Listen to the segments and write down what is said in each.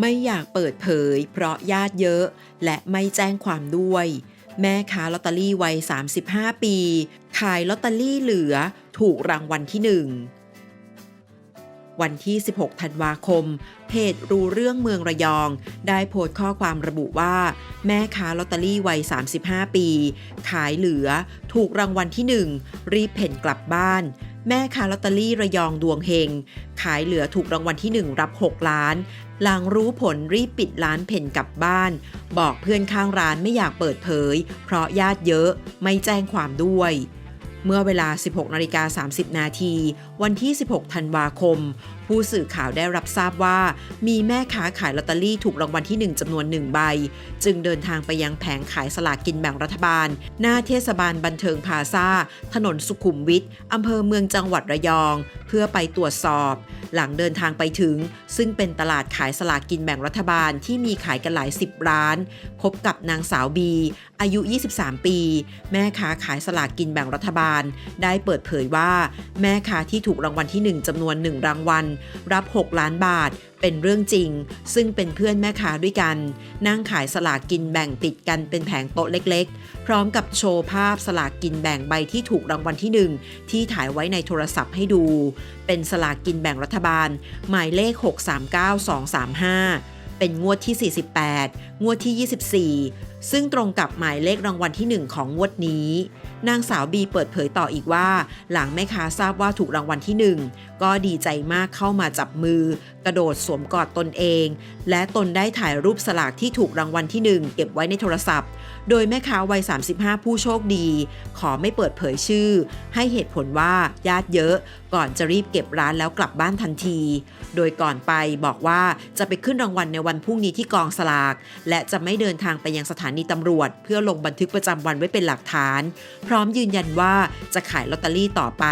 ไม่อยากเปิดเผย เพราะญาติเยอะ และไม่แจ้งความด้วย แม่ค้าลอตเตอรี่วัย 35 ปี ขายลอตเตอรี่เหลือถูกรางวัลที่หนึ่งวันที่ 16 ธันวาคม เพจรู้เรื่องเมืองระยอง ได้โพสต์ข้อความระบุว่า แม่ค้าลอตเตอรี่วัย 35 ปี ขายเหลือ ถูกรางวัลที่ 1 รีบเพ่นกลับบ้าน แม่ค้าลอตเตอรี่ระยองดวงเฮง ขายเหลือถูกรางวัลที่ 1 รับ 6 ล้าน หลังรู้ผลรีบปิดร้านเพ่นกลับบ้าน บอกเพื่อนข้างร้านไม่อยากเปิดเผย เพราะญาติเยอะไม่แจ้งความด้วย เมื่อเวลา 16นาฬิกา30 นาที วันที่ 16 ธันวาคมผู้สื่อข่าวได้รับทราบว่า มีแม่ค้าขายลอตเตอรี่ถูกรางวัลที่ 1จำนวน 1 ใบ จึงเดินทางไปยังแผงขายสลากกินแบ่งรัฐบาล หน้าเทศบาลบันเทิงพาซาถนนสุขุมวิทอำเภอเมืองจังหวัดระยอง เพื่อไปตรวจสอบ หลังเดินทางไปถึง ซึ่งเป็นตลาดขายสลากกินแบ่งรัฐบาลที่มีขายกันหลายสิบร้าน พบกับนางสาวบี อายุ 23 ปี แม่ค้าขายสลากกินแบ่งรัฐบาล ได้เปิดเผยว่า แม่ค้าที่ถูกรางวัลที่ 1จำนวน 1 รางวัลรับ 6 ล้านบาท เป็นเรื่องจริง ซึ่งเป็นเพื่อนแม่ค้าด้วยกัน นั่งขายสลากกินแบ่งติดกันเป็นแผงโต๊ะเล็กๆ พร้อมกับโชว์ภาพสลากกินแบ่งใบที่ถูกรางวัลที่ 1 ที่ถ่ายไว้ในโทรศัพท์ให้ดู เป็นสลากกินแบ่งรัฐบาล หมายเลข 639235เป็นงวดที่ 48 งวดที่ 24 ซึ่งตรงกับหมายเลขรางวัลที่ 1 ของงวดนี้ นางสาวบีเปิดเผยต่ออีกว่า หลังแม่ค้าทราบว่าถูกรางวัลที่ 1 ก็ดีใจมากเข้ามาจับมือ กระโดดสวมกอดตนเอง และตนได้ถ่ายรูปสลากที่ถูกรางวัลที่ 1 เก็บไว้ในโทรศัพท์ โดยแม่ค้าวัย 35 ผู้โชคดี ขอไม่เปิดเผยชื่อ ให้เหตุผลว่าญาติเยอะ ก่อนจะรีบเก็บร้านแล้วกลับบ้านทันที โดยก่อนไปบอกว่าจะไปขึ้นรางวัลในวันพรุ่งนี้ที่กองสลาก และจะไม่เดินทางไปยังสถานนีตำรวจ เพื่อลงบันทึกประจำวันไว้เป็นหลักฐาน พร้อมยืนยันว่าจะขายลอตเตอรี่ต่อไป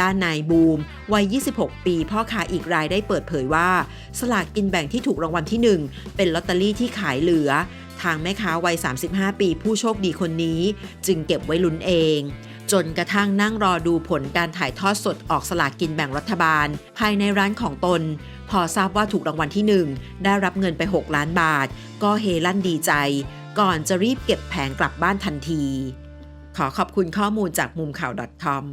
ด้านนายบูม วัย 26 ปีพ่อค้าอีกรายได้เปิดเผยว่า สลากกินแบ่งที่ถูกรางวัลที่ 1 เป็นลอตเตอรี่ที่ขายเหลือ ทางแม่ค้าวัย 35 ปีผู้โชคดีคนนี้ จึงเก็บไว้ลุ้นเอง จนกระทั่งนั่งรอดูผลการถ่ายทอดสดออกสลากกินแบ่งรัฐบาล ภายในร้านของตน พอทราบว่าถูกรางวัลที่ 1 ได้รับเงินไป 6 ล้านบาท ก็เฮลั่นดีใจ ก่อนจะรีบเก็บแผงกลับบ้านทันที ขอขอบคุณข้อมูลจากมุมข่าว .com